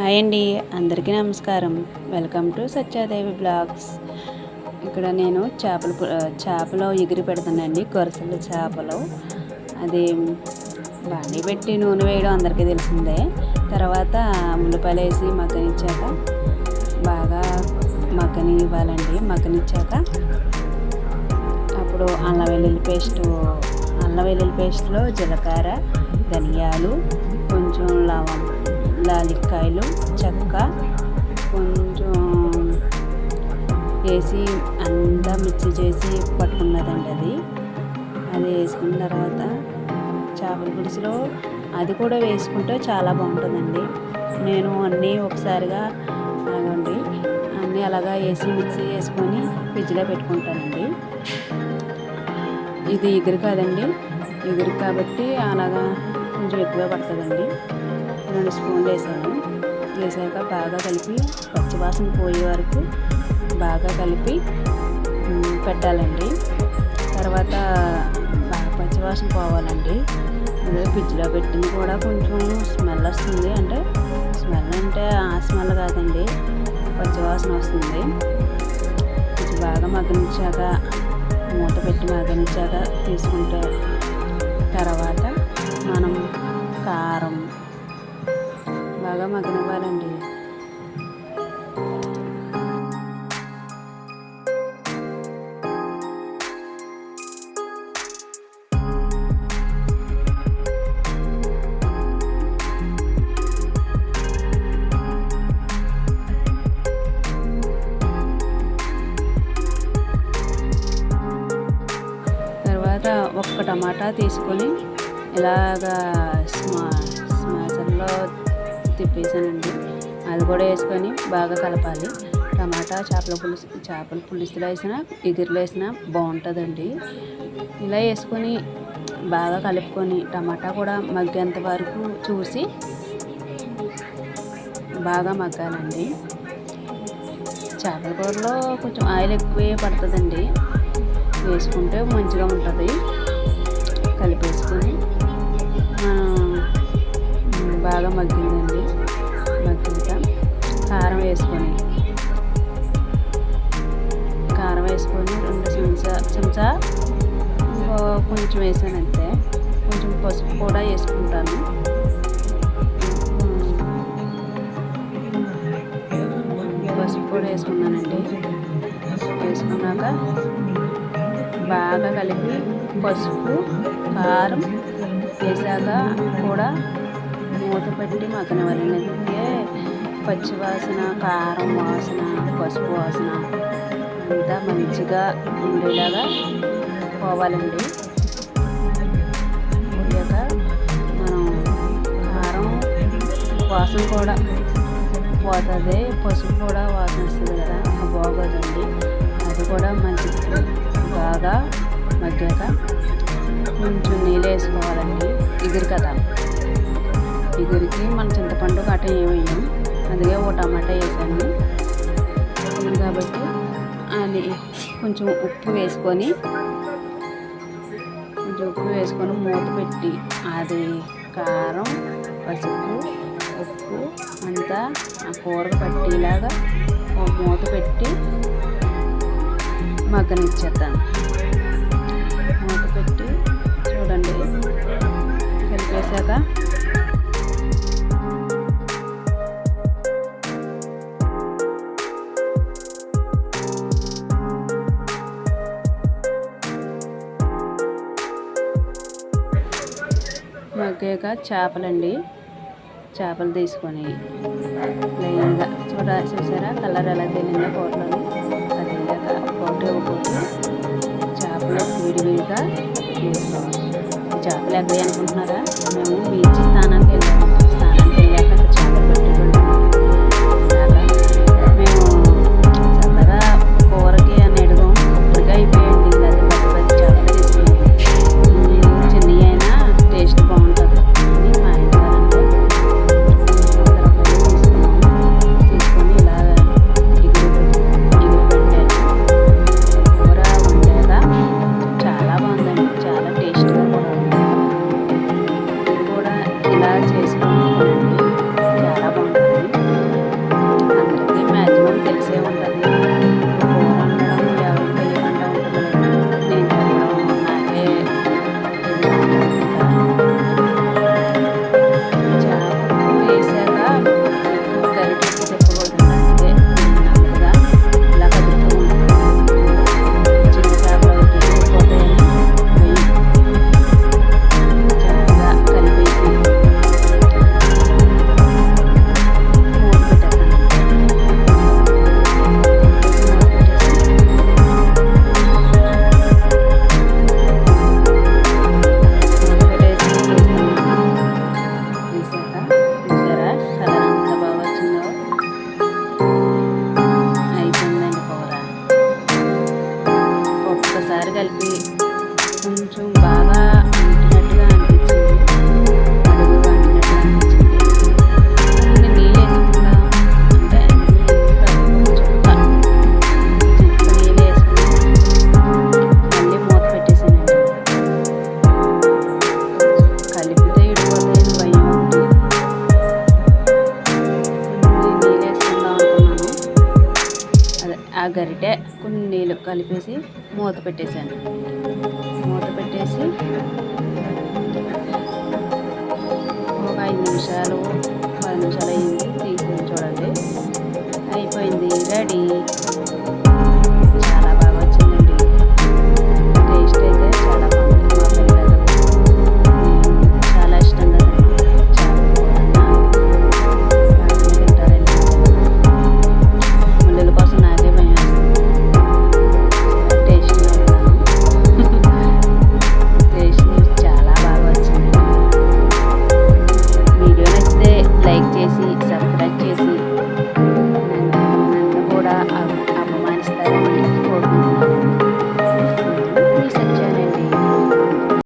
Hi అండి అందరికీ నమస్కారం. Welcome to Satyadevi blogs. ఇక్కడ నేను చేపలు చేపలు ఎగిరి పెడుతున్నానండి కొరసలు చేపలు. అది బాండి పెట్టి నూనె వేయడం అందరికీ తెలిసిందే. తర్వాత ఉల్లిపాయలు వేసి మగ్గనిచ్చాక బాగా మగ్గని ఇవ్వాలండి మగ్గనిచ్చాక అప్పుడు అల్లం వెల్లుల్లి పేస్ట్ అల్లం వెల్లుల్లి పేస్ట్లో జీలకర్ర ధనియాలు కొంచెం లవం లాలిక్కాయలు చెక్క కొంచెం వేసి అంతా మిక్సీ చేసి పట్టుకున్నదండి అది. అది వేసుకున్న తర్వాత చేపల పులుసులో అది కూడా వేసుకుంటే చాలా బాగుంటుందండి. నేను అన్నీ ఒకసారిగా అలాగండి అన్నీ అలాగా వేసి మిక్సీ వేసుకొని ఫ్రిడ్జ్లో పెట్టుకుంటానండి. ఇది ఎగురు కాదండి. ఎగురు కాబట్టి అలాగా కొంచెం ఎక్కువ పడుతుందండి. రెండు స్పూన్లు వేసాను. వేసాక బాగా కలిపి పచ్చివాసన పోయే వరకు బాగా కలిపి పెట్టాలండి. తర్వాత బాగా పచ్చివాసన పోవాలండి. అదే ఫ్రిడ్జ్లో పెట్టింది కూడా కొంచెం స్మెల్ వస్తుంది. అంటే స్మెల్ అంటే ఆ స్మెల్ కాదండి పచ్చివాసన వస్తుంది. కొంచెం బాగా మగ్గనిచ్చాక మూత పెట్టి మగ్గనిచ్చాక తీసుకుంటే తర్వాత మనం కారం బాగా మగ్గనివ్వాలండి తర్వాత ఒక్క టమాటా తీసుకొని ఇలాగా స్మా స్మాషర్లో తిప్పేసానండి అది కూడా వేసుకొని బాగా కలపాలి. టమాటా చేపల పులుసు చేపల పులుసులో వేసినా ఎగురులో వేసినా బాగుంటుందండి. ఇలా వేసుకొని బాగా కలుపుకొని టమాటా కూడా మగ్గేంత వరకు చూసి బాగా మగ్గాలండి. చేపల కూరలో కొంచెం ఆయిల్ ఎక్కువే పడుతుందండి. వేసుకుంటే మంచిగా ఉంటుంది. కలిపేసుకొని బాగా మగ్గిందండి. వేసుకొని కారం వేసుకొని రెండు చెంచా చెంచా కొంచెం వేసాను అంతే. కొంచెం పసుపు కూడా వేసుకుంటాను. పసుపు కూడా వేసుకున్నానండి. వేసుకున్నాక బాగా కలిపి పసుపు కారం వేసాక కూడా మూత పెట్టి మగ్గనివ్వాలండి. అందుకే పచ్చి వాసన కారం వాసన పసుపు వాసన అంతా మంచిగా ఉండేలాగా పోవాలండి. పోయాక మనం కారం వాసన కూడా పోతుంది పసుపు కూడా వాసన వస్తుంది కదా బాగోదండి. అది కూడా మంచి బాగా మగ్గాక కొంచెం నీళ్ళు వేసుకోవాలండి. ఎగురు కదా. ఎగురికి మన చింతపండు గట్ట ఏమి అందుకే ఓ టమాటా వేసాను. కాబట్టి అది కొంచెం ఉప్పు వేసుకొని కొంచెం ఉప్పు వేసుకొని మూత పెట్టి అది కారం పసుపు ఉప్పు అంతా ఆ కూరకు పట్టేలాగా ఒక మూత పెట్టి మగ్గనిచ్చేద్దాను మూత పెట్టి చూడండి కలిపేశాక మగ్గాక చేపలండి. చేపలు తీసుకొని ప్లెయిన్గా చూడ చూసారా? కలర్ ఎలా తెలియదో కూరలోని. అది అయ్యాక ఒకటి ఒకటి చేపలు విడివిడిగా తీసుకోవాలి చేపలు ఎక్కడ అనుకుంటున్నారా? మేము బీచ్ స్థానానికి వెళ్ళాము. ఆ గరిటె కొన్ని నీళ్ళు కలిపేసి మూత పెట్టేశాను. మూత పెట్టేసి ఒక ఐదు నిమిషాలు